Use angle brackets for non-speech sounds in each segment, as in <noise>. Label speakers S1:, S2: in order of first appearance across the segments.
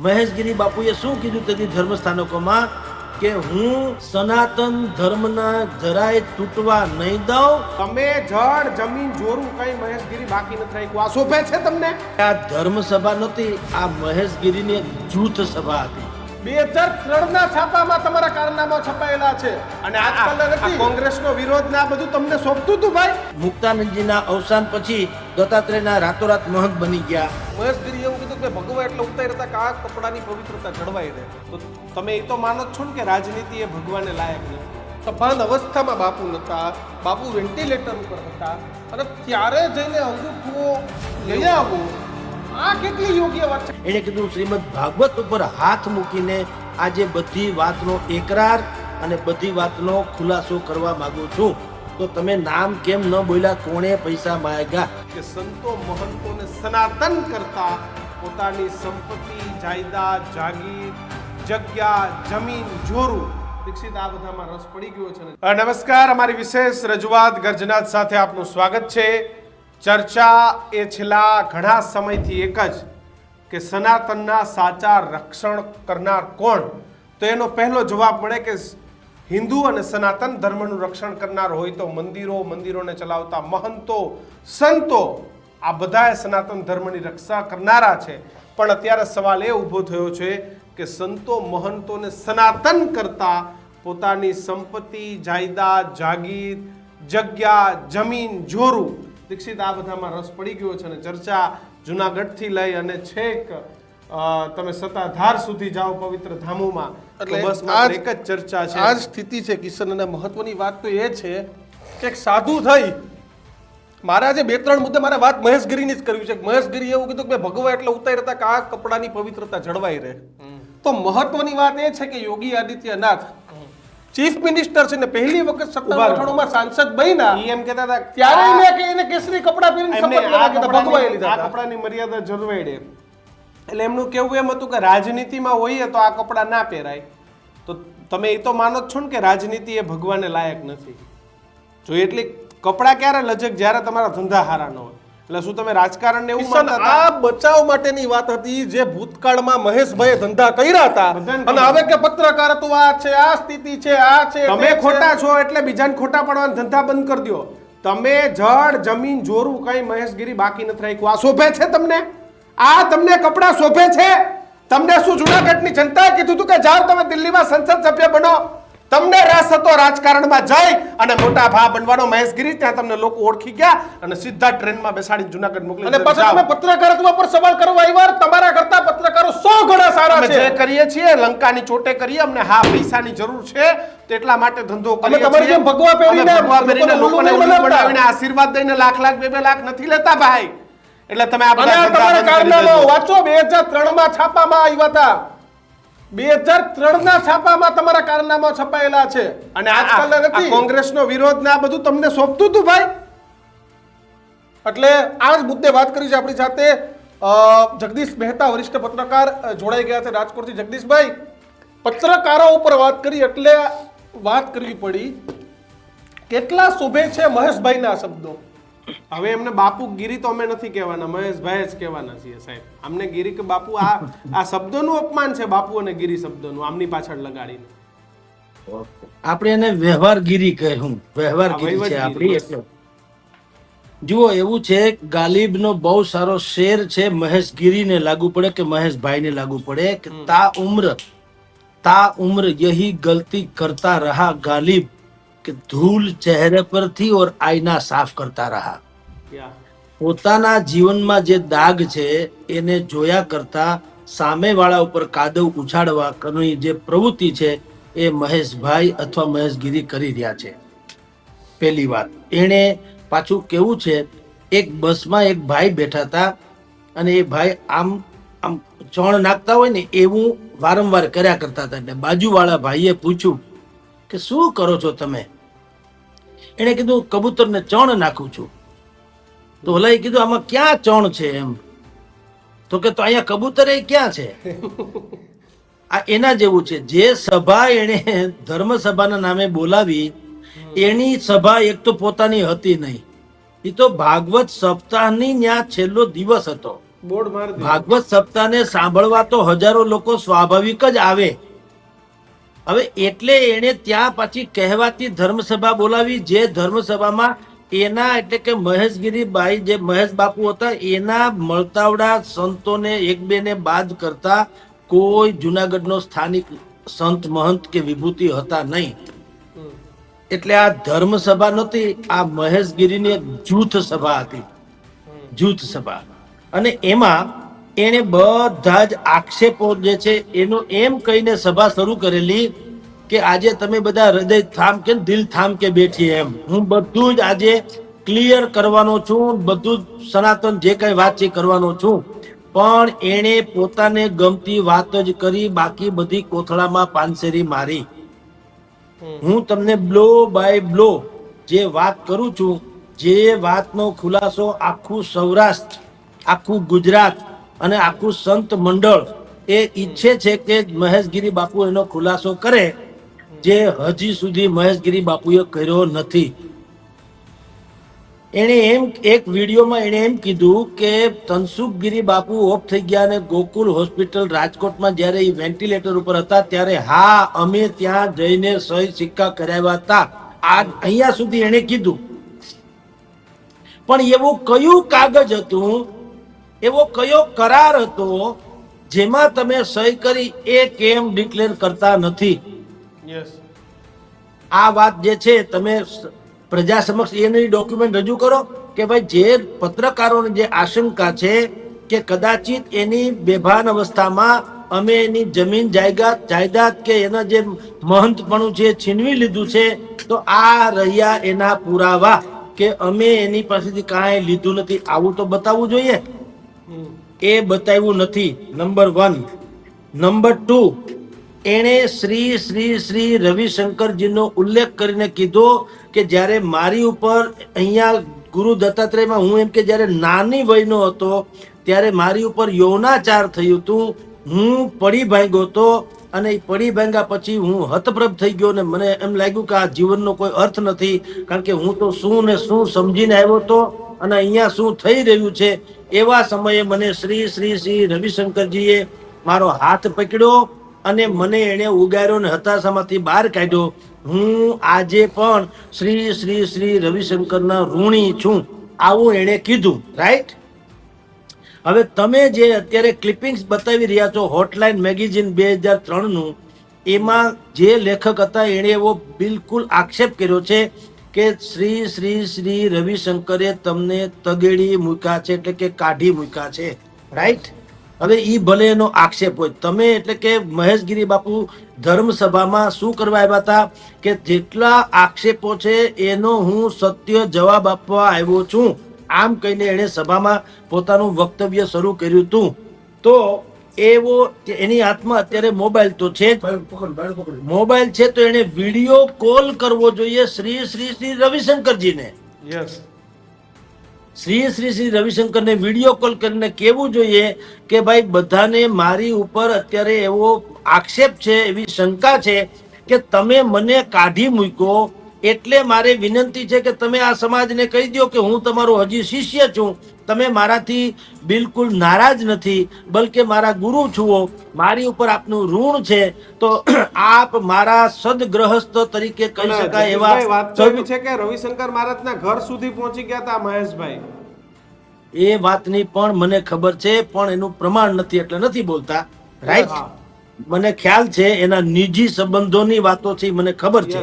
S1: મહેશગીરી બાપુએ શું કીધું તેથી ધર્મસ્થાનકોમાં? કે હું સનાતન ધર્મના જરાય તૂટવા નહીં દઉં.
S2: તમે જળ જમીન જોરું કઈ મહેશગીરી બાકી નથી રાખ્યું. આ શોભે છે તમને?
S1: આ ધર્મ સભા નહોતી આ મહેશગીરીની જૂથ સભા હતી.
S2: બે હજાર ત્રણ ના છાપામાં તમારા કારનામા છપાયેલા છે. અને આજકાલ કોંગ્રેસનો વિરોધ ને આ બધું તમને સોંપતું હતું ભાઈ?
S1: મુક્તાનંદજીના અવસાન પછી દત્તાત્રેયના રાતોરાત મહંત બની ગયા.
S2: મહેશગીરી એવું કીધું કે ભગવા એટલે ઉતારી હતા આ કપડાની પવિત્રતા જળવાઈ રહે. તો તમે એ તો માનો છો ને કે રાજનીતિ એ ભગવાને લાયક નથી. સભાન અવસ્થામાં બાપુ નતા બાપુ વેન્ટિલેટર ઉપર હતા. અને ત્યારે જઈને અંગૂઠો લઈ આવવું આ કેટલી યોગ્ય વાત છે?
S1: એણે કીધું શ્રીમદ ભાગવત ઉપર હાથ મૂકીને આજે બધી વાતનો એકરાર અને બધી વાતનો ખુલાસો કરવા માંગુ છું. તો તમે નામ કેમ ન બોલ્યા? કોણે પૈસા માંગ્યા?
S2: કે સંતો મહંતોને સનાતન કરતા પોતાની સંપત્તિ જાયદાદ જાગીર જગ્યા જમીન જોરું દીક્ષિત આ બધામાં રસ પડી ગયો છે. નમસ્કાર. અમારી વિશેષ રજૂઆત ગર્જનાથ સાથે આપનું સ્વાગત છે. ચર્ચા એ છેલ્લા ઘણા સમયથી એક જ કે સનાતનના સાચા રક્ષણ કરનાર કોણ? તો એનો પહેલો જવાબ મળે કે હિન્દુ અને સનાતન ધર્મનું રક્ષણ કરનાર હોય તો મંદિરો, મંદિરોને ચલાવતા મહંતો, સંતો, આ બધાએ સનાતન ધર્મની રક્ષા કરનારા છે. પણ અત્યારે સવાલ એ ઊભો થયો છે કે સંતો, મહંતોને સનાતન કરતા પોતાની સંપત્તિ, જાયદાદ, જાગીર, જગ્યા, જમીન, જોરું દીક્ષિત આ બધામાં રસ પડી ગયો છે અને ચર્ચા જુનાગઢથી લઈ અને છેક તમે સત્તાધાર સુધી જાઓ પવિત્ર ધામોમાં એટલે બસ એક જ ચર્ચા છે.
S3: આ સ્થિતિ છે કિશન અને મહત્વની વાત તો એ છે કે એક સાધુ થઈ મારા જે બે ત્રણ મુદ્દે મારે વાત મહેશગીરીની જ કરવી છે. મહેશગીરી એવું કીધું કે ભાઈ ભગવા એટલે ઉતારી હતા કે આ કપડાની પવિત્રતા જળવાઈ રહે. તો મહત્વની વાત એ છે કે યોગી આદિત્યનાથ ચીફ મિનિસ્ટર છે ને પહેલી વખત
S2: ઊભા
S3: સત્તાણું સાંસદ બન્યા.
S2: એમ કહેતા હતા
S3: ત્યારે
S2: મેં
S3: એને કે એને કેસરી કપડા પહેરીને શપથ લેવા કીધા, ભગવાએ લીધા
S2: આ કપડાની મર્યાદા જળવાઈ એટલે એમનું કેવું એમ હતું કે રાજનીતિમાં હોઈએ તો આ કપડા ના પહેરાય. તો તમે એ તો માનો જ છો ને કે રાજનીતિ એ ભગવાને લાયક નથી. જો એટલી કપડા ક્યારે લજક? જ્યારે તમારા ધંધા હારા ન હોય. એટલે શું તમે રાજકારણને એવું માનતા હતા?
S3: આ બચાવ માટેની વાત હતી જે ભૂતકાળમાં મહેશભાઈએ ધંધા કર્યા હતા. અને હવે કે પત્રકારત્વ આ છે આ સ્થિતિ છે આ છે
S2: તમે ખોટા છો એટલે બીજાને ખોટા પડવાના ધંધા બંધ કરી દો તમે જળ જમીન જોરું કઈ મહેશગીરી બાકી નથી રાખ્યું. આ શોભે છે તમને? આ તમને કપડા શોભે છે? તમને શું જુનાગઢની જનતાએ કીધું હતું કે જાઓ તમે દિલ્હીમાં સંસદ સભ્ય બનો? તમને રસ હતો રાજકારણમાં જઈ અને મોટા ભા બનવાનો મહેશગીરી ત્યાં તમને લોકો ઓળખી ગયા અને સીધા ટ્રેનમાં બેસાડી જુનાગઢ મોકલી
S3: અને પછી તમે પત્રકારત્વ પર સવાલ કરવા આવ્યા તમારા કરતા પત્રકારો સો ગણા સારા
S2: છે. જે કરીએ છીએ લંકાની ચોટે કરીએ અમને હા પૈસાની જરૂર છે તેટલા માટે ધંધો કરીએ
S3: તમારી જેમ ભગવા પહેરીને લોકોને.
S2: બનાવીને આશીર્વાદ દઈને લાખ લાખ બે બે લાખ નથી લેતા ભાઈ. એટલે તમે આ બધા.
S3: વાંચો બે હજાર ત્રણમાં છાપામાં આવ્યા હતા. બે હજાર ત્રણ ના છાપામાં તમારા કારનામા છપાયેલા છે.
S2: અને
S3: આજકાલ નથી.
S2: કોંગ્રેસનો વિરોધ ને આ બધું તમને સોંપતું હતું ભાઈ.
S3: એટલે આ જ મુદ્દે વાત કરી છે આપણી સાથે. જગદીશ મહેતા વરિષ્ઠ પત્રકાર જોડાઈ ગયા છે રાજકોટથી. જગદીશભાઈ પત્રકારો ઉપર વાત કરી એટલે વાત કરવી પડી. કેટલા શુભે છે મહેશભાઈના શબ્દો?
S2: હવે એમને બાપુ ગીરી તો અમે નથી કહેવાના મહેશભાઈ જ કહેવાના છીએ સાહેબ. અમને ગીરી કે બાપુ આ આ શબ્દોનું અપમાન છે બાપુ અને ગીરી શબ્દનું આમની પાછળ લગાડીને.
S1: આપણે એને વ્યવહારગીરી કહેવું વ્યવહારગીરી છે
S2: વહીવટગીરી,
S1: આપણી
S2: બસ.
S1: એટલે. જુઓ એવું છે ગાલિબનો બહુ સારો શેર છે મહેશ ગીરીને લાગુ પડે કે મહેશભાઈને લાગુ પડે કે તા ઉમ્ર તા ઉમ્ર યહી ગલતી કરતા રહા ગાલિબ. કે ધૂલ ચહેરે પરથી ઓર આઈના સાફ કરતા
S2: રહ્યા
S1: પોતાના જીવનમાં જે દાગ છે એને જોયા કરતા સામેવાળા ઉપર કાદવ ઉછાળવા કરવાની જે પ્રવૃત્તિ છે એ મહેશભાઈ અથવા મહેશગીરી કરી રહ્યા છે. પહેલી વાત એણે પાછું કેવું છે એક બસમાં એક ભાઈ બેઠા હતા અને એ ભાઈ આમ આમ ચણ નાખતા હોય ને એવું વારંવાર કર્યા કરતા હતા. એટલે બાજુવાળા ભાઈએ પૂછ્યું કે શું કરો છો તમે? એણે કીધું કબૂતરને ચણ નાખું છું. તો ઓલાએ કીધું આમાં ક્યાં ચણ છે એમ? તો કે તો અહીંયા કબૂતર એ ક્યાં છે? <laughs> આ એના જેવું છે. જે સભા એણે ધર્મ સભાના નામે બોલાવી એની સભા એક તો પોતાની હતી નહીં. એ તો ભાગવત સપ્તાહની ન્યા છેલ્લો દિવસ હતો. ભાગવત સપ્તાહને સાંભળવા તો હજારો લોકો સ્વાભાવિક જ આવે. હવે એટલે એણે ત્યાં પછી કહેવાતી ધર્મસભા બોલાવી, જે ધર્મસભામાં એના એટલે કે મહેશગીરીબાઈ જે મહેશ બાપુ હતા, એના મળતાવડા સંતોને એક બે ને બાદ કરતા કોઈ જુનાગઢનો સ્થાનિક સંત મહંત કે વિભૂતિ હતા નહીં. એટલે આ ધર્મસભા નહોતી, આ મહેશગીરીની એક જૂથ સભા હતી. જૂથ સભા. અને એમાં એને બધા જ આક્ષેપો જે છે, એનું એમ કહીને સભા શરૂ કરેલી કે આજે તમે બધા હૃદય થામ કે દિલ થામ કે બેઠી એમ. હું બધું જ આજે ક્લિયર કરવાનો છું, બધું જ સનાતન જે કઈ વાત છે કરવાનો છું. પણ એણે પોતાને ગમતી વાત જ કરી, બાકી બધી કોથળામાં પાનસેરી મારી. હું તમને બ્લો બાય બ્લો જે વાત કરું છું, જે વાતનો ખુલાસો આખું સૌરાષ્ટ્ર, આખું ગુજરાત અને આખું સંત મંડળ એ ઈચ્છે છે કે મહેશગીરી બાપુ એનો ખુલાસો કરે, જે હજી સુધી મહેશગીરી બાપુએ કર્યો નથી. એણે એમ, એક વિડીયોમાં એણે એમ કીધું કે તનસુખગીરી બાપુ ઓફ થઈ ગયા અને ગોકુલ હોસ્પિટલ રાજકોટમાં જ્યારે એ વેન્ટિલેટર ઉપર હતા, ત્યારે હા, અમે ત્યાં જઈને સહી સિક્કા કરાવ્યા હતા. આ અહીંયા સુધી એણે કીધું. પણ એવું કયું કાગજ હતું એવો કયો કરાર હતો જેમાં તમે સહી કરી એ કેમ ડિક્લેર કરતા નથી?
S3: યસ
S1: આ વાત જે છે તમે પ્રજા સમક્ષ એની ડોક્યુમેન્ટ રજૂ કરો કે ભાઈ જે પત્રકારોને જે આશંકા છે કે કદાચિત એની બેભાન અવસ્થામાં અમે એની જમીન જાયદાદ જાયદાદ કે એના જે મહંતપણું છે છીનવી લીધું છે તો આ રહ્યા એના પુરાવા કે અમે એની પાસેથી કાંઈ લીધું નથી. આવું તો બતાવવું જોઈએ. એ બતાવ્યું નથી. નંબર વન નંબર ટુ એણે શ્રી શ્રી શ્રી રવિશંકરજીનો ઉલ્લેખ કરીને કીધો કે જ્યારે મારી ઉપર અહીંયા ગુરુ દત્તાત્રેયમાં હું એમ કે જ્યારે નાની વયનો હતો, ત્યારે મારી ઉપર યૌનાચાર થયું હતું. હું પડી ભાંગ્યો હતો અને પડી ભાંગ્યા પછી હું હતપ્રભ થઈ ગયો ને મને એમ લાગ્યું કે આ જીવનનો કોઈ અર્થ નથી, કારણ કે હું તો શું ને શું સમજીને આવ્યો હતો. અને અહીંયા શું થઈ રહ્યું છે, એવા સમયે મને શ્રી શ્રી શ્રી રવિશંકરજીએ મારો હાથ પકડ્યો અને મને એણે ઉગાર્યો ને હતાશામાંથી બહાર કાઢ્યો. હું આજે પણ શ્રી શ્રી શ્રી રવિશંકરના ઋણી છું. આવું એણે કીધું રાઈટ હવે તમે જે અત્યારે ક્લિપિંગ્સ બતાવી રહ્યા છો હોટલાઇન મેગેઝિન બે હજાર ત્રણનું, એમાં જે લેખક હતા, એણે એવો બિલકુલ આક્ષેપ કર્યો છે કે શ્રી શ્રી શ્રી રવિશંકરે તમને તગેડી મૂક્યા છે, એટલે કે કાઢી મૂક્યા છે. રાઈટ હવે એ ભલે એનો આક્ષેપ હોય. તમે એટલે કે મહેશગીરી બાપુ ધર્મસભામાં શું કરવા આવ્યા હતા? કે જેટલા આક્ષેપો છે, એનો હું સત્ય જવાબ આપવા આવ્યો છું. આમ કહીને એણે સભામાં પોતાનું વક્તવ્ય શરૂ કર્યું હતું. તો એવો એની હાથમાં અત્યારે મોબાઈલ તો છે જ. મોબાઈલ છે તો એને વીડિયો કોલ કરવો જોઈએ શ્રી શ્રી શ્રી રવિશંકરજીને.
S3: યસ
S1: શ્રી શ્રી શ્રી રવિશંકરને વીડિયો કોલ કરીને કહેવું જોઈએ કે ભાઈ બધાને મારી ઉપર અત્યારે એવો આક્ષેપ છે એવી શંકા છે કે તમે મને કાઢી મૂક્યો એટલે મારે વિનંતી છે કે તમે આ સમાજને કહી દો કે હું તમારો હજી શિષ્ય છું. તમે મારાથી બિલકુલ નારાજ નથી બલકે મારા ગુરુ છુઓ. મારી ઉપર આપનું ઋણ છે તો <clears throat> આપ મારા સદગ્રહસ્થ તરીકે કહી શકાય એવા
S3: વાત છે કે રવિશંકર મહારાજના ઘર સુધી પહોંચી ગયા હતા મહેશભાઈ.
S1: એ વાતની પણ મને ખબર છે પણ એનું પ્રમાણ નથી એટલે નથી બોલતા. રાઈટ મને ખ્યાલ છે એના નિજી સંબંધોની વાતો છે મને ખબર છે.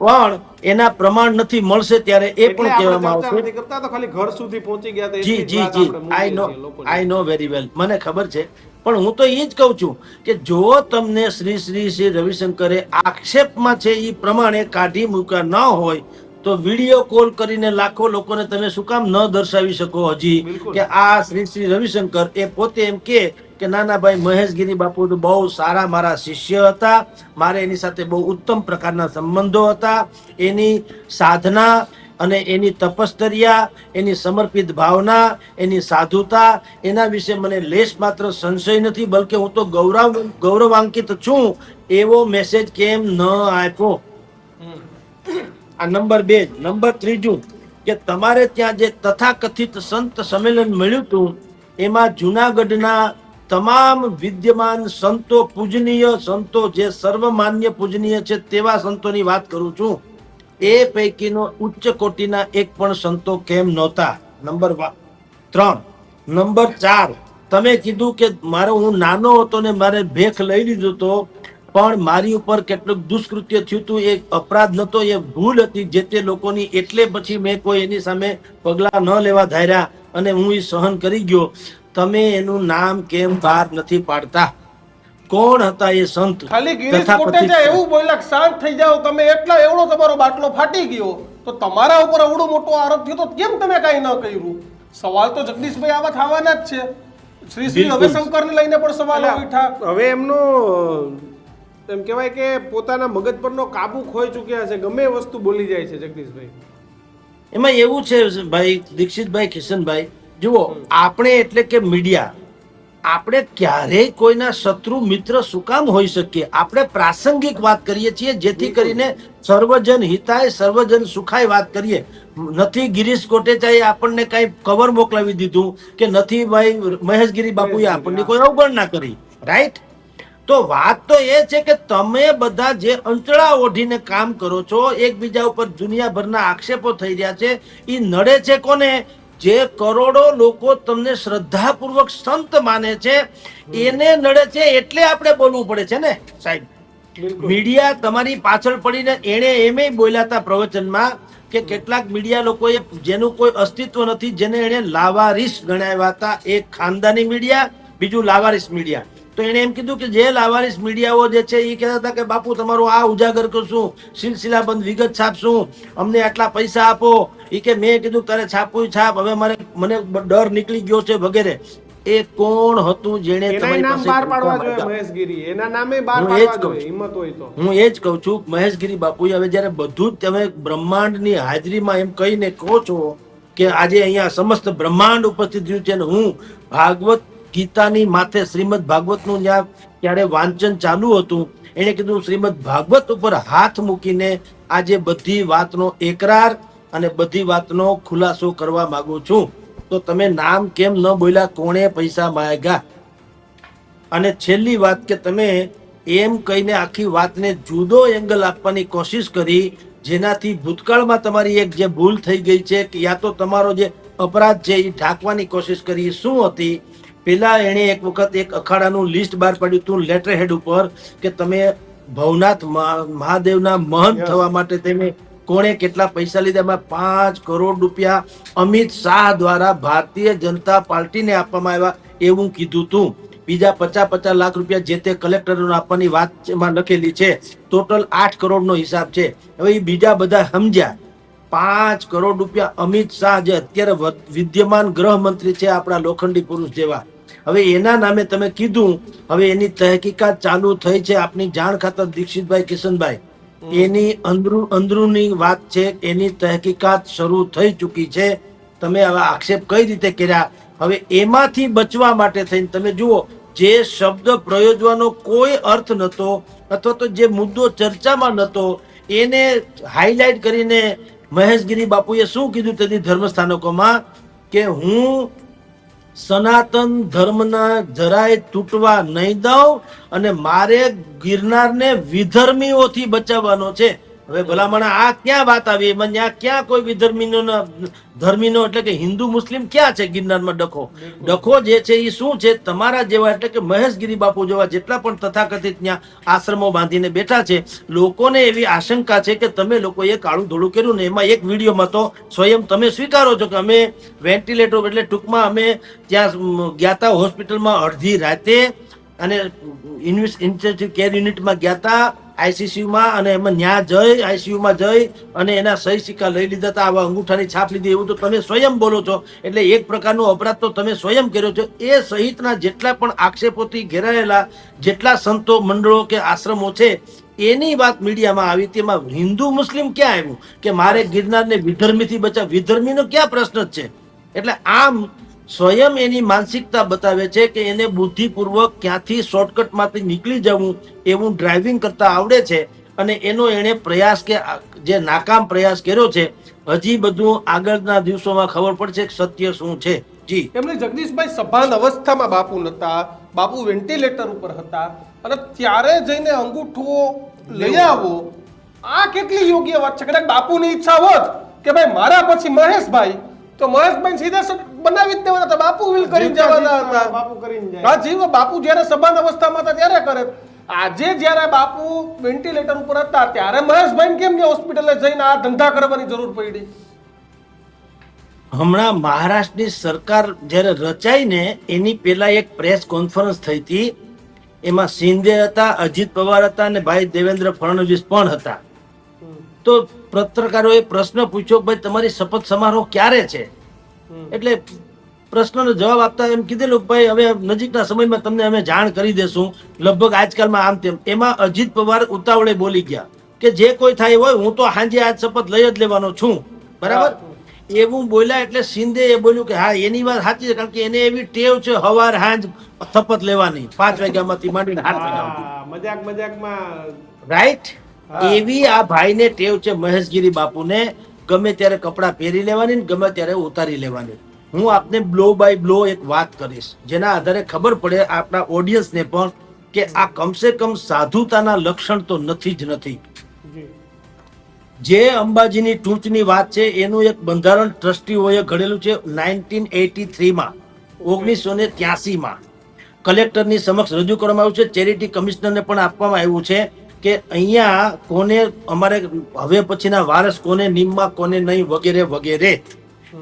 S1: પણ એના પ્રમાણ નથી મળશે ત્યારે એ પણ કહેવામાં આવશે.
S3: કરતા તો ખાલી ઘર સુધી પહોંચી ગયા
S1: જી
S3: જી
S1: જી આઈ નો આઈ નો વેરી વેલ મને ખબર છે. પણ હું તો એ જ કહું છું કે જો તમને શ્રી શ્રી શ્રી રવિશંકરે આક્ષેપમાં છે એ પ્રમાણે કાઢી મૂક્યા ન હોય તો વીડિયો કોલ કરીને લાખો લોકોને તમે શું કામ ન દર્શાવી શકો હજી? કે આ શ્રી શ્રી રવિશંકર એ પોતે એમ કે કે નાના ભાઈ મહેશગીરી બાપુ તો બહુ સારા મારા શિષ્ય હતા. મારે એની સાથે બહુ ઉત્તમ પ્રકારના સંબંધો હતા. એની સાધના અને એની તપશ્ચર્યા એની સમર્પિત ભાવના એની સાધુતા એના વિશે મને લેશ માત્ર સંશય નથી બલકે હું તો ગૌરવ ગૌરવાંકિત છું. એવો મેસેજ કેમ ન આપ્યો. આ નંબર બે નંબર ત્રીજું, કે તમારે ત્યાં જે તથાકથિત સંત સંમેલન મળ્યું હતું, એમાં જુનાગઢના તમામ વિદ્યમાન સંતો પૂજનીય સંતો, જે સર્વમાન્ય પૂજનીય છે તેવા સંતોની વાત કરું છું. એ પૈકીનો ઉચ્ચ કોટીના એક પણ સંતો કેમ નહોતા? નંબર ત્રણ. નંબર ચાર. તમે કીધું કે મારો હું નાનો હતો ને મારે ભેખ લઈ લીધો હતો પણ મારી ઉપર કેટલુંક દુષ્કૃત્ય થયું હતું એ અપરાધ નતો એ ભૂલ હતી જે તે લોકોની એટલે પછી મેં કોઈ એની સામે પગલાં ન લેવા ધાર્યા અને હું એ સહન કરી ગયો. તમે એનું નામ કેમ બહાર નથી પાડતા? કોણ હતા એ સંત?
S3: ખાલી ગિરીશ કોટેચા એવું બોલ્યા કે શાંત થઈ જાઓ તમે એટલા એવડો તમારો બાટલો ફાટી ગયો. તો તમારા ઉપર અવડો મોટો આરોપ થયો તો કેમ તમે કાંઈ ન કર્યું? સવાલ તો જગદીશભાઈ આવા થવાના જ છે. શ્રી શ્રી
S1: બિલકુલ.
S3: હવેશંકરને લઈને પણ સવાલ ઉઠા
S2: હવે એમનો એમ કહેવાય કે પોતાના મગજ પરનો કાબુ ખોઈ ચૂક્યા છે. ગમે વસ્તુ બોલી જાય છે જગદીશભાઈ.
S1: એમાં એવું છે ભાઈ દીક્ષિતભાઈ કિશનભાઈ જુઓ આપણે એટલે કે મીડિયા આપણે ક્યારેય કોઈના શત્રુ મિત્ર શું કામ હોઈ શકીએ? આપણે પ્રાસંગિક વાત કરીએ છીએ જેથી કરીને સર્વજન હિતાય સર્વજન સુખાય વાત કરીએ. નથી ગિરીશ કોટેચાએ આપણને કઈ કવર મોકલાવી દીધું કે નથી ભાઈ મહેશગીરી બાપુએ આપણને કોઈ અવગણના કરી. રાઈટ તો વાત તો એ છે કે તમે બધા જે અંતળા ઓઢીને કામ કરો છો એકબીજા ઉપર દુનિયાભરના આક્ષેપો થઈ રહ્યા છે એ નડે છે કોને? જે કરોડો લોકો તમને શ્રદ્ધાપૂર્વક સંત માને છે એને નડે છે એટલે આપણે બોલવું પડે છે ને સાહેબ? મીડિયા તમારી પાછળ પડીને એણે એમે બોલ્યા હતા પ્રવચનમાં કે કેટલાક મીડિયા લોકોએ જેનું કોઈ અસ્તિત્વ નથી જેને એણે લાવારીસ ગણાવ્યા હતા. એક ખાનદાની મીડિયા બીજું લાવારીસ મીડિયા. તો એણે એમ કીધું કે જે લાવારીસ મીડિયાઓ જે છે એ કહેતા હતા કે બાપુ તમારું આ ઉજાગર કરશું સિલસિલાબંધ વિગત છાપશું અમને આટલા પૈસા આપો. એ કે મેં કીધું તારે છાપવું છાપ હવે મારે મને ડર નીકળી ગયો છે વગેરે. એ કોણ હતું જેણે તમારી પાસે
S2: બહાર પાડવા જોઈએ મહેશગીરી એના નામે બહાર
S1: હું એ જ
S2: પાડવા
S1: કહું
S2: જોઈએ
S1: છું.
S2: હિંમત હોય તો.
S1: હું એ જ કહું છું મહેશગીરી બાપુએ હવે જ્યારે બધું જ તમે બ્રહ્માંડની હાજરીમાં એમ કહીને કહો છો કે આજે અહીંયા સમસ્ત બ્રહ્માંડ ઉપસ્થિત રહ્યું છે અને હું ભાગવત ગીતાની માથે શ્રીમદ ભાગવતનું જ્યાં ત્યારે વાંચન ચાલુ હતું, એણે કીધું, શ્રીમદ ભાગવત ઉપર હાથ મૂકીને આજે બધી વાતનો એકરાર અને બધી વાતનો ખુલાસો કરવા માંગુ છું. તો તમે નામ કેમ ન બોલ્યા, કોણે પૈસા માંગ્યા? અને છેલ્લી વાત કે તમે એમ કહીને આખી વાતને જુદો એંગલ આપવાની કોશિશ કરી, જેનાથી ભૂતકાળમાં તમારી એક જે ભૂલ થઈ ગઈ છે, કે યા તો તમારો જે અપરાધ છે એ ઢાંકવાની કોશિશ કરી શું હતી? પેલા એણે એક વખત એક અખાડાનું લિસ્ટ બહાર પાડ્યું હતું લેટર હેડ ઉપર કે તમે ભવનાથ મહાદેવના મહંત થવા માટે તમે કોણે કેટલા પૈસા લીધા? એમાં પાંચ કરોડ રૂપિયા અમિત શાહ દ્વારા ભારતીય જનતા પાર્ટીને આપવામાં આવ્યા એવું કીધું હતું. બીજા પચાસ પચાસ લાખ રૂપિયા જે તે કલેક્ટરોને આપવાની વાત એમાં લખેલી છે. ટોટલ આઠ કરોડનો હિસાબ છે. હવે એ બીજા બધા સમજ્યા. પાંચ કરોડ રૂપિયા અમિત શાહ જે અત્યારે વિદ્યમાન ગૃહમંત્રી છે આપણા લોખંડી પુરુષ જેવા. હવે એના નામે તમે કીધું હવે એની તહેકીકાત ચાલુ થઈ છે આપની જાણ ખાતર દીક્ષિતભાઈ કિશનભાઈ. એની અંદરુ અંદરૂની વાત છે એની તહેકીકાત શરૂ થઈ ચૂકી છે. તમે હવે આક્ષેપ કઈ રીતે કર્યા? હવે એમાંથી બચવા માટે થઈને તમે જુઓ જે શબ્દ પ્રયોજવાનો કોઈ અર્થ નહોતો અથવા તો જે મુદ્દો ચર્ચામાં નહોતો એને હાઇલાઇટ કરીને મહેશગીરી બાપુએ શું કીધું તેથી ધર્મસ્થાનકોમાં? કે હું સનાતન ધર્મના જરાય તૂટવા નહીં દઉં અને મારે ગિરનારને વિધર્મીઓથી બચાવવાનો છે. હવે ભલામણ આ ક્યાં વાત આવી? એમાં ત્યાં ક્યાં કોઈ વિધર્મીનો ધર્મીનો એટલે કે હિન્દુ મુસ્લિમ ક્યાં છે? ગિરનારમાં ડખો. ડખો જે છે એ શું છે? તમારા જેવા એટલે કે મહેશગીરી બાપુ જેવા જેટલા પણ તથાકથિત ત્યાં આશ્રમો બાંધીને બેઠા છે લોકોને એવી આશંકા છે કે તમે લોકોએ કાળું ધોળું કર્યું ને એમાં એક વિડીયોમાં તો સ્વયં તમે સ્વીકારો છો કે અમે વેન્ટિલેટર એટલે ટૂંકમાં અમે ત્યાં ગયા હતા હોસ્પિટલમાં અડધી રાતે અને ઇન્ટેન્સિવ કેર યુનિટમાં ગયા હતા આઈસીસીયુમાં અને એમાં ન્યા જઈ આઈસીયુમાં જઈ અને એના સહી સિક્કા લઈ લીધા હતા, આવા અંગૂઠાની છાપ લીધી, એવું તો તમે સ્વયં બોલો છો. એટલે એક પ્રકારનો અપરાધ તો તમે સ્વયં કર્યો છો. એ સહિતના જેટલા પણ આક્ષેપોથી ઘેરાયેલા જેટલા સંતો, મંડળો કે આશ્રમો છે, એની વાત મીડિયામાં આવી. તેમાં હિન્દુ, મુસ્લિમ ક્યાં આવ્યું? કે મારે ગિરનારને વિધર્મીથી બચાવ વિધર્મીનો ક્યાં પ્રશ્ન છે? એટલે આમ સ્વયં એની માનસિકતા બતાવે છે કે એને બુદ્ધિપૂર્વક ક્યાંથી શોર્ટકટમાંથી નીકળી જવું એવું ડ્રાઇવિંગ કરતા આવડે છે અને એનો એણે પ્રયાસ કે જે નાકામ પ્રયાસ કર્યો છે હજી બધું આગળના દિવસોમાં ખબર પડશે કે સત્ય શું છે. જી.
S3: એમણે જગદીશભાઈ સભાન અવસ્થામાં બાપુ નતા બાપુ વેન્ટિલેટર ઉપર હતા અને ત્યારે જઈને અંગૂઠો લઈ આવો. આ કેટલી યોગ્ય વાત છે? કદાચ બાપુની ઈચ્છા હોત કે ભાઈ મારા પછી મહેશભાઈ તો મહેશભાઈ સીધા બનાવી જ દેવાના હતા. બાપુ વિલ કરીને જવાના હતા.
S2: બાપુ કરીને જાય.
S3: હા જીવ બાપુ જ્યારે સભાન અવસ્થામાં હતા ત્યારે કરે. આજે જ્યારે બાપુ વેન્ટિલેટર ઉપર હતા ત્યારે મહેશભાઈ કેમ કે હોસ્પિટલે જઈને આ ધંધા કરવાની જરૂર પડી?
S1: હમણાં મહારાષ્ટ્રની સરકાર જ્યારે રચાઈ ને એની પહેલા એક પ્રેસ કોન્ફરન્સ થઈ હતી. એમાં શિંદે હતા અજીત પવાર હતા અને ભાઈ દેવેન્દ્ર ફડણવીસ પણ હતા. તો પત્રકારોએ પ્રશ્ન પૂછ્યો ભાઈ તમારી શપથ સમારોહ ક્યારે છે? એટલે પ્રશ્નનો જવાબ આપતા એમ કીધેલું ભાઈ હવે નજીકના સમયમાં તમને અમે જાણ કરી દેશું. લગભગ આજકાલમાં આમ તેમ. એમાં અજીત પવાર ઉતાવળે બોલી ગયા કે જે કોઈ થાય હોય હું તો હાંજે આજ શપથ લઈ જ લેવાનો છું. બરાબર? એવું બોલ્યા એટલે શિંદે એ બોલ્યું કે હા એની વાત સાચી છે કારણ કે એને એવી ટેવ છે હવાર હાંજ શપથ લેવાની. પાંચ વાગ્યામાંથી માંડીને વાગ્યા
S2: મજાક મજાકમાં.
S1: રાઈટ એવી આ ભાઈને ટેવ છે મહેશગીરી બાપુને. ગમે ત્યારે કપડાં પહેરી લેવાની ને ગમે ત્યારે ઉતારી લેવાની. હું આપને બ્લો બાય બ્લો એક વાત કરીશ. જેના આધારે ખબર પડે આપણા ઓડિયન્સને પણ કે આ કમસે કમ સાધુતાના લક્ષણ તો નથી જ નથી.
S2: જે.
S1: અંબાજીની ટૂંચની વાત છે એનું એક બંધારણ ટ્રસ્ટીઓએ ઘડેલું છે નાઇન્ટીન એટી થ્રીમાં ઓગણીસો ને ત્યાસીમાં. કલેક્ટરની સમક્ષ રજૂ કરવામાં આવ્યું છે ચેરિટી કમિશનરને પણ આપવામાં આવ્યું છે. કે અહીંયા કોને અમારે હવે પછીના વારસ કોને નિમમાં કોને નહીં વગેરે વગેરે.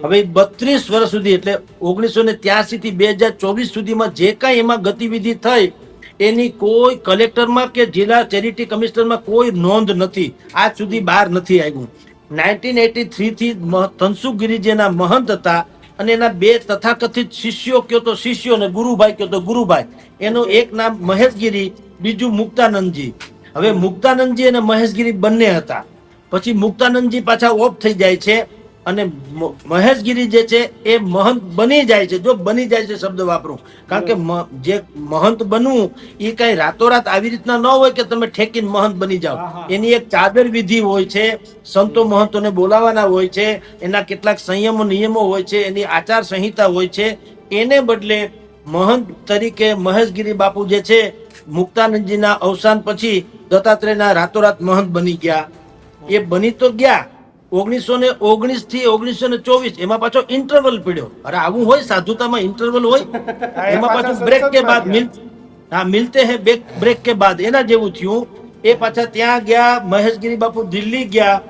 S1: હવે બત્રીસ વર્ષ સુધી એટલે ઓગણીસો ને ત્યાસી થી બે હજાર ચોવીસ સુધીમાં જે કાંઈ એમાં ગતિવિધિ થઈ એની કોઈ કલેક્ટરમાં કે જિલ્લા ચેરિટી કમિશનરમાં કોઈ નોંધ નથી. આજ સુધી બહાર નથી આવ્યું. નાઇન્ટીન એટી થ્રી થી મ- ધનસુખગીરી જેના મહંત હતા અને એના બે તથાકથિત શિષ્યો કયો તો શિષ્યો ને ગુરુભાઈ કયો તો ગુરુભાઈ. એનું એક નામ મહેશગીરી બીજું મુક્તાનંદજી. હવે મુક્તાનંદજી અને મહેશગીરી બંને હતા. પછી મુક્તાનંદજી પાછા ઓફ થઈ જાય છે અને મહેશગીરી જે છે એ મહંત બની જાય છે. જો બની જાય છે શબ્દ વાપરું. કારણ કે જે મહંત બનવું એ કઈ રાતોરાત આવી રીતના ન હોય કે તમે ઠેકીને મહંત બની જાઓ. એની એક ચાદર વિધિ હોય છે સંતો મહંતોને બોલાવાના હોય છે એના કેટલાક સંયમો નિયમો હોય છે એની આચાર સંહિતા હોય છે. એને બદલે મહંત તરીકે મહેશગીરી બાપુ જે છે મુક્તાનંદજીના અવસાન પછી દત્તાત્રેયના રાતોરાત મહંત બની ગયા. એ બની તો ગયા. ઓગણીસો ને ઓગણીસથી ઓગણીસો ને ચોવીસ એમાં પાછો ઇન્ટરવલ પડ્યો. અરે આવું હોય સાધુતામાં ઇન્ટરવલ હોય એમાં
S2: પાછો
S1: બ્રેક કે બાદ મિલ હા મિલતે હે બ્રેક કે બાદ એના જેવું થયું. એ પાછા ત્યાં ગયા મહેશગીરી બાપુ દિલ્હી ગયા.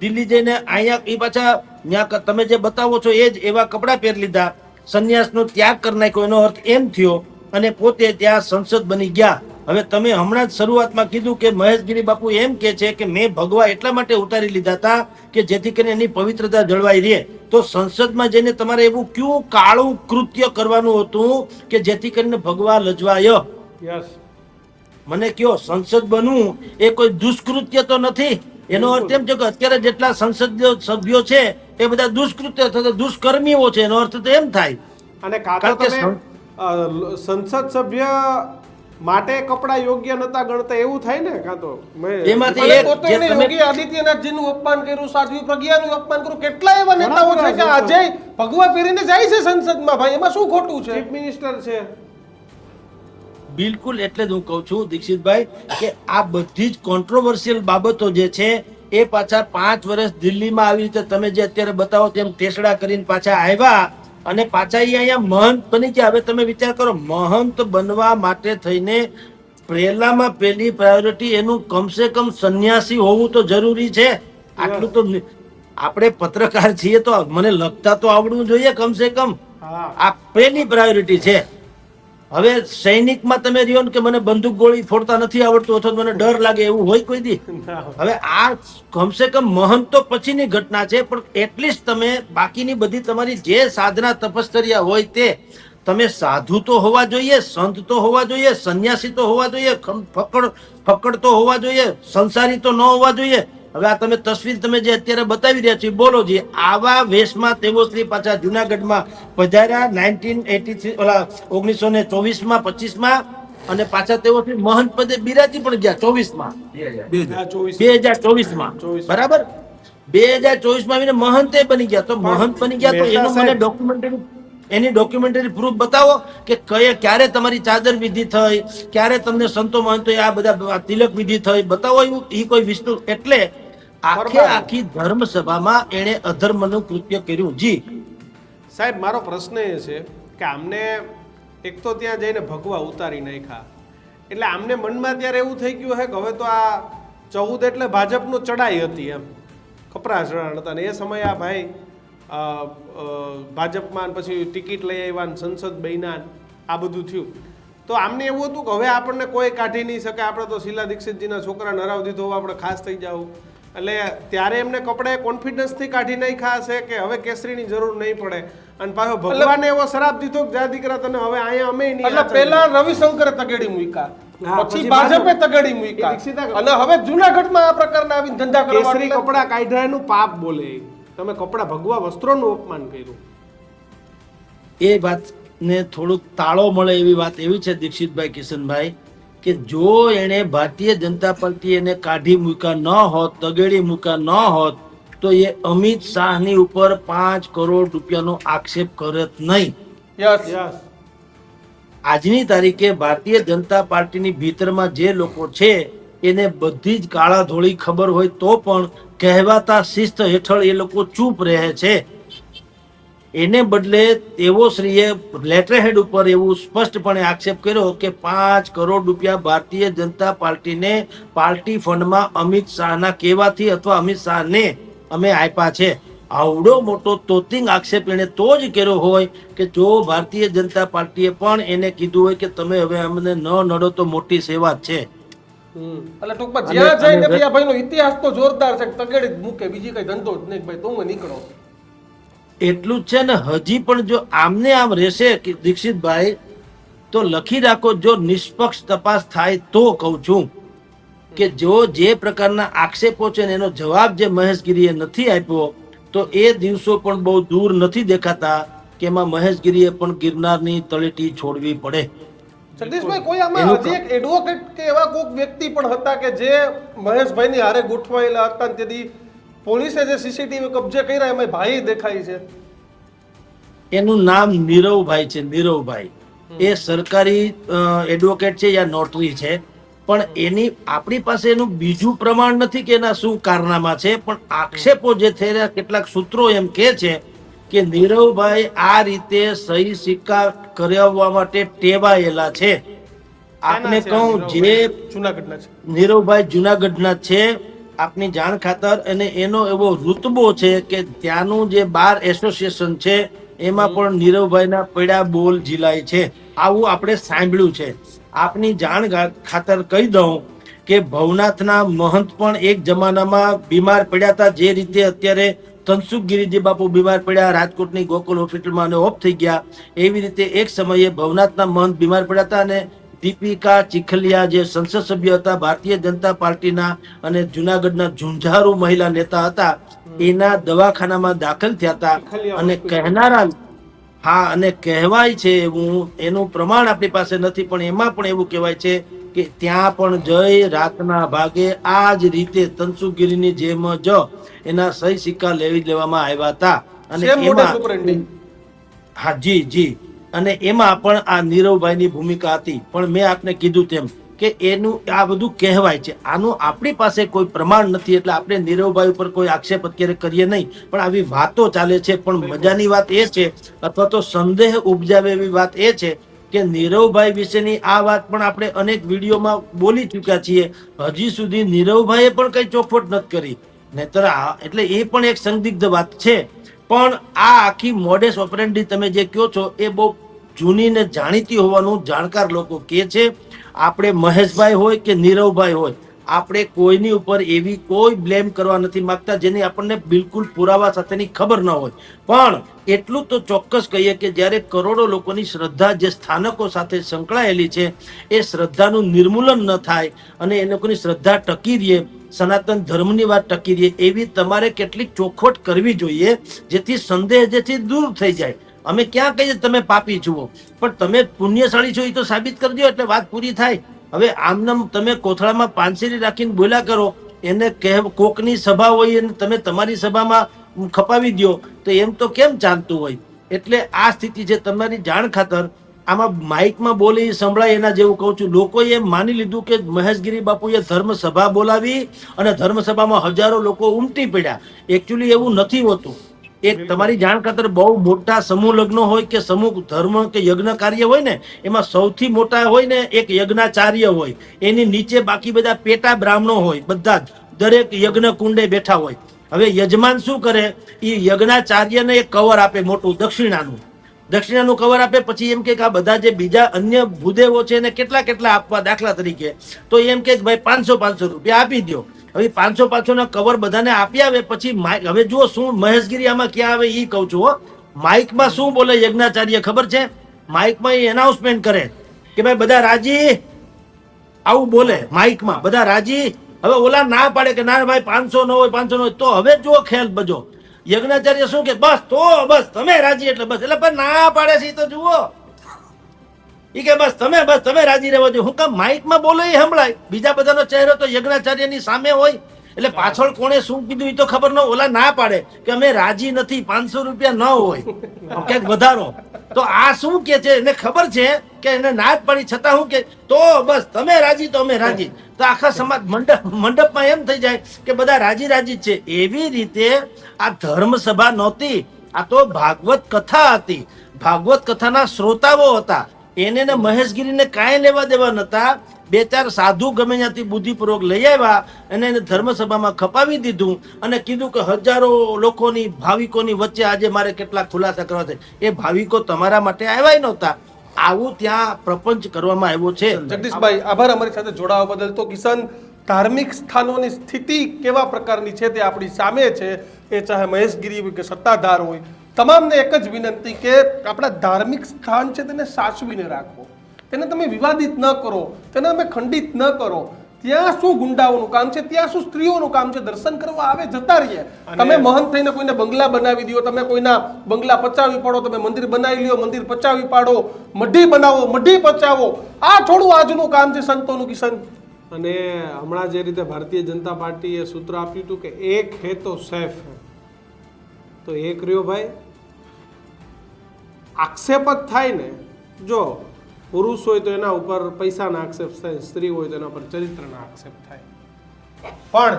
S1: દિલ્હી જઈને અહીંયા એ પાછા ત્યાં તમે જે બતાવો છો એ જ એવા કપડાં પહેરી લીધા. સંન્યાસનો ત્યાગ કરી નાખ્યો એનો અર્થ એમ થયો અને પોતે ત્યાં સંસદ બની ગયા. હવે તમે હમણાં જ શરૂઆતમાં કીધું કે મહેશગીરી બાપુ એમ કે છે કે મેં ભગવા એટલા માટે ઉતારી લીધા હતા કે જેથી કરીને એની પવિત્રતા જળવાઈ રહે. તો સંસદમાં જઈને તમારે એવું કયું કાળું કૃત્ય કરવાનું હતું કે જેથી કરીને ભગવા લજવાય? મને કયો સંસદ બનવું? એ કોઈ દુષ્કૃત્ય તો નથી? એનો અર્થ એમ છે કે અત્યારે જેટલા સંસદીય સભ્યો છે એ બધા દુષ્કૃત્ય થતા દુષ્કર્મીઓ છે. એનો અર્થ તો એમ થાય.
S2: અને કાં
S1: કારણ કે
S2: તમે સંસદ સભ્ય માટે કપડા યોગ્ય નતા ગણતા એવું થાય ને? કાં તો
S1: એમાંથી એક જે તમે-
S3: આદિત્યનાથજીનું અપમાન કર્યું સાધ્વી પ્રજ્ઞાનું અપમાન કર્યું. કેટલા એવા નેતાઓ છે કે આજે ભગવા પહેરીને જાય છે સંસદમાં ભાઈ? એમાં શું ખોટું છે?
S2: ચીફ મિનિસ્ટર છે.
S1: બિલકુલ એટલે જ હું કહું છું દીક્ષિતભાઈ કે આ બધી જ કોન્ટ્રોવર્સિયલ બાબતો જે છે એ પાછા પાંચ વર્ષ દિલ્હીમાં આવી રીતે તમે જે અત્યારે બતાવો તેમ ટેસડા કરીને પાછા આવ્યા અને પાછા એ અહીંયા મહંત બની ગયા. હવે તમે વિચાર કરો મહંત બનવા માટે થઈને પહેલામાં પહેલી પ્રાયોરિટી એનું કમસે કમ સંન્યાસી હોવું તો જરૂરી છે. આટલું તો આપણે પત્રકાર છીએ તો મને લખતા તો આવડવું જોઈએ કમસે કમ. આ પહેલી પ્રાયોરિટી છે. હવે સૈનિકમાં તમે રહ્યો ને કે મને બંદૂક ગોળી ફોડતા નથી આવડતું અથવા મને ડર લાગે એવું હોય કોઈ દી? <laughs> હવે આ કમસે કમ મહંત તો પછીની ઘટના છે પણ એટલીસ્ટ તમે બાકીની બધી તમારી જે સાધના તપશ્ચર્યા હોય તે તમે સાધુ તો હોવા જોઈએ સંત તો હોવા જોઈએ સંન્યાસી તો હોવા જોઈએ ફકડ ફકડ તો હોવા જોઈએ સંસારી તો ન હોવા જોઈએ હવે આ તમે તસવીર તમે જે અત્યારે બતાવી રહ્યા છો બોલો જી આવા વેશમાં તેઓ શ્રી પાછા જુનાગઢમાં પધાર્યા નાઇન્ટીન એટી થ્રી ઓલા ઓગણીસો ને ચોવીસમાં પચીસમાં અને પાછા તેઓ શ્રી મહંત પદે બિરાજી પણ ગયા ચોવીસમાં. બે હજાર
S2: ચોવીસમાં
S1: બરાબર? બે હજાર ચોવીસમાં આવીને મહંતે બની ગયા. તો મહંત બની ગયા તો એનું મને ડોક્યુમેન્ટરી એની ડોક્યુમેન્ટરી પ્રૂફ બતાવો કે કયે ક્યારે તમારી ચાદર વિધિ થઈ? ક્યારે તમને સંતો મહંતો આ બધા તિલક વિધિ થઈ? બતાવો એવું એ કોઈ વિષ્ણુ એટલે આખે આખી ધર્મ સભામાં એણે અધર્મનું કૃત્ય કર્યું. જી.
S2: સાહેબ મારો પ્રશ્ન એ છે કે આમને એક તો ત્યાં જઈને ભગવા ઉતારી નાખ્યા. એટલે આમને મનમાં ત્યારે એવું થઈ ગયું હે કે હવે તો આ ચૌદ એટલે ભાજપનું ચડાઈ હતી એમ. કપરા ચડાણ હતા ને એ સમયે આ ભાઈ ભાજપમાં પછી ટિકિટ લઈ આવ્યા સંસદ બન્યા આ બધું થયું. તો આમને એવું હતું કે હવે આપણને કોઈ કાઢી નહીં શકે. આપણે તો શીલા દીક્ષિતજીના છોકરાને નરાવ દીધો આપણે ખાસ થઈ જાવ. એટલે ત્યારે એમને કપડે કોન્ફિડન્સથી કાઢી નાખ્યા હશે કે હવે કેસરીની જરૂર નહીં પડે. અને પાછો ભગવાને એવો શરાપ દીધો કે જા દીકરા તને હવે અહીંયા અમે નહીં
S3: એટલે પેલા રવિશંકરે તગેડી મૂક્યા. પછી ભાજપે તગેડી મૂક્યા. અને હવે જુનાગઢમાં આ પ્રકારના આવીને ધંધા કરવા
S2: કેસરી કપડા કાઢ્યાનું પાપ બોલે. તમે કપડા ભગવા વસ્ત્રોનું અપમાન કર્યું.
S1: એ વાત ને થોડુંક તાળો મળે એવી વાત એવી છે દીક્ષિતભાઈ કિશનભાઈ. કે જો એણે ભારતીય જનતા પાર્ટી એને કાઢી મૂક્યા ન હોત તગેડી મૂક્યા ન હોત તો એ અમિત શાહની ઉપર પાંચ કરોડ રૂપિયાનો આક્ષેપ કરત નહીં. આજની તારીખે ભારતીય જનતા પાર્ટીની ભીતરમાં જે લોકો છે એને બધી જ કાળા ધોળી ખબર હોય તો પણ કહેવાતા શિસ્ત હેઠળ એ લોકો ચૂપ રહે છે. એને બદલે તેઓ શ્રીએ લેટરહેડ ઉપર એવું સ્પષ્ટપણે આક્ષેપ કર્યો કે પાંચ કરોડ રૂપિયા ભારતીય જનતા પાર્ટીને પાર્ટી ફંડમાં અમિત શાહના કહેવાથી અથવા અમિત શાહને અમે આપ્યા છે. આવડો મોટો તોતિંગ આક્ષેપ એને તો જ કર્યો હોય કે જો ભારતીય જનતા પાર્ટીએ પણ એને કીધું હોય કે તમે હવે અમને ન નડો તો મોટી સેવા છે.
S3: એટલે ટૂંકમાં જ્યાં
S1: જાય
S3: ને ભાઈનો ઇતિહાસ તો જોરદાર છે તગેડી મૂકે બીજી કઈ ધંધો જ નહીં ભાઈ તો તું નીકળો.
S1: એટલું જ છે ને હજી પણ જો આમને આમ રહેશે કે દીક્ષિતભાઈ તો લખી રાખો જો નિષ્પક્ષ તપાસ થાય તો કહું છું કે જો જે પ્રકારના આક્ષેપો છે ને એનો જવાબ જે મહેશગીરીએ નથી આપ્યો તો એ દિવસો પણ બહુ દૂર નથી દેખાતા કે એમાં મહેશગીરીએ પણ ગિરનારની તળેટી છોડવી પડે.
S3: જગદીશભાઈ કોઈ આમાં હજી એક એડવોકેટ કે એવા કોઈક વ્યક્તિ પણ હતા કે જે મહેશભાઈની હારે ગોઠવાયેલા હતા તેથી પોલીસે જે સીસીટીવી કબજે કર્યા એમાં ભાઈ દેખાય છે.
S1: એનું નામ નીરવભાઈ છે નીરવભાઈ. એ સરકારી એડવોકેટ છે યા નોટરી છે. પણ એની આપણી પાસે એનું બીજું પ્રમાણ નથી કે એના શું કારનામા છે પણ આક્ષેપો જે થઈ રહ્યા કેટલાક સૂત્રો એમ કે છે કે નીરવભાઈ આ રીતે સહી સિક્કા કરાવવા માટે ટેવાયેલા છે. આપને કહું જે નીરવભાઈ જુનાગઢના છે આપની જાણ ખાતર અને એનો એવો રૂતબો છે કે ત્યાંનું જે બાર એસોસિએશન છે, એમાં પણ નીરવભાઈના પડ્યા બોલ ઝીલાય છે. આવું આપણે સાંભળ્યું છે. આપની જાણ ખાતર કહી દઉં કે ભવનાથના મહંત પણ એક જમાનામાં બીમાર પડ્યા હતા. જે રીતે અત્યારે તનસુખ ગિરિજી બાપુ બીમાર પડ્યા, રાજકોટની ગોકુલ હોસ્પિટલમાં અને ઓફ થઈ ગયા. એવી રીતે એક સમયે ભવનાથના મહંત બીમાર પડ્યા હતા અને દીપિકા ચીખલિયા જે સંસદ સભ્ય હતા ભારતીય જનતા પાર્ટીના અને જુનાગઢના ઝુંઝારુ મહિલા નેતા હતા એના દવાખાનામાં દાખલ થયા હતા. અને કહેનારા હા અને કહેવાય છે એવું એનું પ્રમાણ આપણી પાસે નથી પણ એમાં પણ એવું કહેવાય છે કે ત્યાં પણ જય રાતના ભાગે આ જ રીતે તનસુગીરીની જેમ જ એના સહી સિક્કા લેવી લેવામાં આવ્યા હતા. અને એમાં હા જી જી. અને એમાં પણ આ નીરવભાઈની ભૂમિકા હતી. પણ મેં આપને કીધું તેમ કે એનું આ બધું કહેવાય છે. આનું આપણી પાસે કોઈ પ્રમાણ નથી એટલે આપણે નીરવભાઈ ઉપર કોઈ આક્ષેપ અત્યારે કરીએ નહીં. પણ આવી વાતો ચાલે છે પણ મજાની વાત એ છે અથવા તો સંદેહ ઉપજાવે એવી વાત એ છે કે નીરવભાઈ વિશેની આ વાત પણ આપણે અનેક વિડીયોમાં બોલી ચૂક્યા છીએ. હજી સુધી નીરવભાઈએ પણ કઈ ચોખવટ નથી કરી. નહીતર એટલે એ પણ એક સંદિગ્ધ વાત છે. પણ આ આખી મોડેસ ઓપરેન્ડી તમે જે કહો છો, એ બહુ જૂની ને જાણીતી હોવાનું જાણકાર લોકો કહે છે. આપણે મહેશભાઈ હોય કે નીરવભાઈ હોય આપણે કોઈની ઉપર એવી કોઈ બ્લેમ કરવા નથી માંગતા જેની આપણને બિલકુલ પુરાવા સાથેની ખબર ન હોય. પણ એટલું તો ચોક્કસ કહીએ કે જ્યારે કરોડો લોકોની શ્રદ્ધા જે સ્થાનકો સાથે સંકળાયેલી છે, એ શ્રદ્ધાનું નિર્મૂલન ન થાય અને એ લોકોની શ્રદ્ધા ટકી રહે સનાતન ધર્મની વાત ટકી રહે એવી તમારે કેટલીક ચોખવટ કરવી જોઈએ જેથી સંદેહ જેથી દૂર થઈ જાય. અમે ક્યાં કહીએ તમે પાપી છુઓ પણ તમે પુણ્યશાળી છો એ તો સાબિત કરજો એટલે વાત પૂરી થાય. હવે આમનામ તમે કોથળામાં પાનસેરી રાખીને બોલ્યા કરો, એને કહેવ કોકની સભા હોય અને તમે તમારી સભામાં ખપાવી દો તો એમ તો કેમ ચાલતું હોય? એટલે આ સ્થિતિ છે તમારી જાણ ખાતર, આમાં માઇકમાં બોલી સંભળાય એના જેવું કહું છું. લોકોએ માની લીધું કે મહેશગીરી બાપુએ ધર્મ સભા બોલાવી અને ધર્મસભામાં હજારો લોકો ઉમટી પડ્યા. એકચ્યુઅલી એવું નથી હોતું. એક તમારી જાણ ખાતર બહુ મોટા સમૂહ લગ્ન હોય કે સમૂહ ધર્મ કે યજ્ઞ કાર્ય હોય ને, એમાં સૌથી મોટા હોય ને એક યજ્ઞાચાર્ય હોય. એની નીચે બાકી બધા પેટા બ્રાહ્મણો હોય, બધા જ. દરેક યજ્ઞ કુંડે બેઠા હોય. હવે યજમાન શું કરે? એ યજ્ઞાચાર્યને એક કવર આપે મોટું, દક્ષિણાનું. દક્ષિણાનું કવર આપે પછી એમ કે આ બધા જે બીજા અન્ય ભૂદેવો છે એને કેટલા કેટલા આપવા દાખલા તરીકે? તો એમ કે ભાઈ પાંચસો પાંચસો રૂપિયા આપી દો હવે પાંચસો પાંચસો ના કવર બધાને આપી આવે, પછી હવે જુઓ શું મહેશગીરી આમાં ક્યાં આવે એ કહું છું હો. માઇકમાં શું બોલે યજ્ઞાચાર્ય ખબર છે? માઇકમાં એ એનાઉન્સમેન્ટ કરે કે ભાઈ બધા રાજી? આવું બોલે માઇકમાં, બધા રાજી? હવે ઓલા ના પાડે કે ના ભાઈ પાંચસો ન હોય, પાંચસો ન હોય, તો હવે જુઓ ખેલ બજો. યજ્ઞાચાર્ય શું કે, બસ તો, બસ, તમે રાજી, એટલે બસ. એટલે ના પાડે છે તો જુઓ. ઈ કે બસ તમે બસ તમે રાજી રહેવા જો હું કામ માઇકમાં બોલો એ સંભળાય. બીજા બધાનો ચહેરો તો યજ્ઞાચાર્યની સામે હોય. એટલે પાછળ કોણે શું કીધું એ તો ખબર ન ઓલા ના પાડે કે અમે રાજી નથી, પાંચસો રૂપિયા ન હોય. ક્યાંક વધારો. તો આ શું કે છે? એને ખબર છે કે એને ના જ પાડી. છતાં હું કે, તો બસ તમે રાજી, તો અમે રાજી. તો આખા સમાજ, મંડપ, મંડપમાં એમ થઈ જાય કે બધા રાજી રાજી છે. એવી રીતે આ ધર્મ સભા નહોતી. આ તો ભાગવત કથા હતી. ભાગવત કથાના શ્રોતાઓ હતા. એને ને મહેશગીરીને કાંઈ લેવા દેવા નતા બે ચાર સાધુ ગમે ત્યાંથી બુદ્ધિપૂર્વક લઈ આવ્યા અને એને ધર્મસભામાં ખપાવી દીધું અને કીધું કે હજારો લોકોની, ભાવિકોની વચ્ચે આજે મારે કેટલાક ખુલાસા કરવા છે. એ ભાવિકો તમારા માટે આવ્યા નહોતા. આવું ત્યાં પ્રપંચ કરવામાં આવ્યો છે.
S3: જગદીશભાઈ, આભાર અમારી સાથે જોડાવા બદલ. તો કિસાન ધાર્મિક સ્થાનોની સ્થિતિ કેવા પ્રકારની છે તે આપણી સામે છે? એ ચાહે મહેશગીરી કે સત્તાધાર હોય તમામને એક જ વિનંતી કે આપણા ધાર્મિક સ્થાન છે તેને સાચવીને રાખો. તેને તમે વિવાદિત ન કરો તેને તમે ખંડિત ન કરો. ત્યાં શું ગુંડાઓનું કામ છે ત્યાં શું સ્ત્રીઓનું કામ છે દર્શન કરવા આવે જતા રહીએ. તમે મહંત થઈને કોઈને બંગલા બનાવી દો તમે કોઈના બંગલા પચાવી પાડો તમે મંદિર બનાવી લ્યો મંદિર પચાવી પાડો મઢી બનાવો મઢી પચાવો. આ થોડું આજનું કામ છે સંતોનું કિશન.
S2: અને હમણાં જે રીતે ભારતીય જનતા પાર્ટીએ સૂત્ર આપ્યું હતું કે એક હે તો સેફ હે. તો એક રહ્યો ભાઈ આક્ષેપ જ થાય ને જો પુરુષ હોય તો એના ઉપર પૈસાના આક્ષેપ થાય સ્ત્રી હોય તો એના પર ચરિત્રના આક્ષેપ થાય. પણ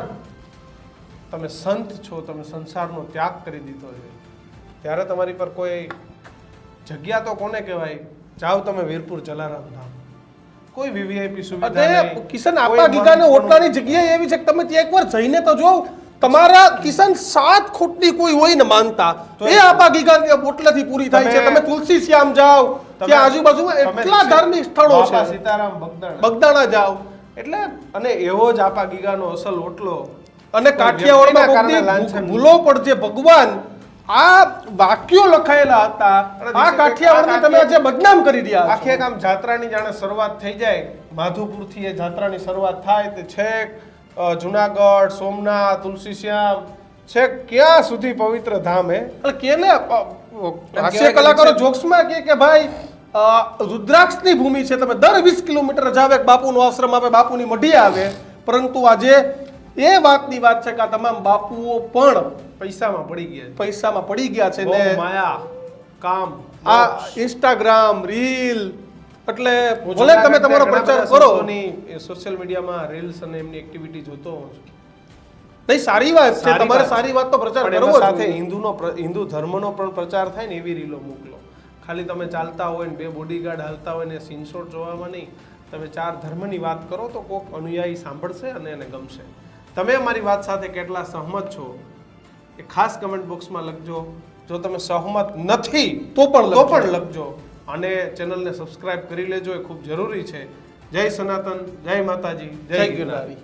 S2: તમે સંત છો તમે સંસારનો ત્યાગ કરી દીધો છે ત્યારે તમારી પર કોઈ જગ્યા તો કોને કહેવાય? જાઓ તમે વીરપુર જલારામ ધામ. કોઈ વીવીઆઈપી સુવિધા
S3: કિશન આપા ગીગાને ઓટલાની જગ્યાએ એવી છે કે તમે ત્યાં એકવાર જઈને તો જોવ તમારા કિસાન સાત ખૂટની કોઈ હોય ને માનતા એ આપા ગીગા બોટલાથી પૂરી થાય છે.
S2: તમે-
S3: તુલસી શ્યામ જાઓ ત્યાં આજુબાજુમાં એટલા ધાર્મિક સ્થળો છે.
S2: સીતારામ બગદાણા.
S3: જાઓ.
S2: એટલે અને એવો જ આપા ગીગાનો અસલ ઓટલો.
S3: અને કાઠિયાવાડમાં ભૂલો પડજે ભગવાન આ વાક્યો લખાયેલા હતા આ કાઠિયાવાડને તમે આજે બદનામ કરી રહ્યા
S2: આખે એક આમ જાત્રાની જાણે શરૂઆત થઈ જાય. માધુપુરથી એ જાત્રાની શરૂઆત થાય તે છેક જુનાગઢ સોમનાથ તુલસીશ્યામ છે ક્યાં સુધી પવિત્ર ધામ હે?
S3: કેને હાસ્ય કલાકારો જોક્સમાં કે કે ભાઈ રુદ્રાક્ષની ભૂમિ છે તમે દર વીસ કિલોમીટર જાવે બાપુ બાપુનો આશ્રમ આવે બાપુની મઢી આવે પરંતુ આજે એ વાતની વાત છે કે આ તમામ બાપુઓ પણ
S2: પૈસામાં પડી ગયા
S3: પૈસામાં પડી ગયા છે
S2: છે
S3: ને
S2: માયા કામ
S3: આ ઇન્સ્ટાગ્રામ રીલ એટલે ભલે તમે તમારો પ્રચાર કરો.
S2: સોશિયલ મીડિયામાં રીલ્સ અને એમની એક્ટિવિટી જોતો હોઉં છું.
S3: નહીં સારી વાત છે
S2: સારી
S3: તમારે
S2: વાત.
S3: સારી વાતનો પ્રચાર
S2: પણ
S3: કરવો
S2: સાથે હિન્દુનો હિન્દુ ધર્મનો પણ પ્રચાર થાય ને એવી રીલો મોકલો. ખાલી તમે ચાલતા હોય ને બે બોડીગાર્ડ હાલતા હોય ને સીનશોટ જોવામાં નહીં. તમે ચાર ધર્મની વાત કરો તો કોક અનુયાયી સાંભળશે અને એને ગમશે. તમે મારી વાત સાથે કેટલા સહમત છો એ ખાસ કમેન્ટ બોક્સમાં લખજો. જો તમે સહમત નથી
S3: તો પણ
S2: તો પણ લખજો. અને ચેનલને સબસ્ક્રાઇબ કરી લેજો એ ખૂબ જરૂરી છે. જય સનાતન જય માતાજી
S3: જય ગિરનારી.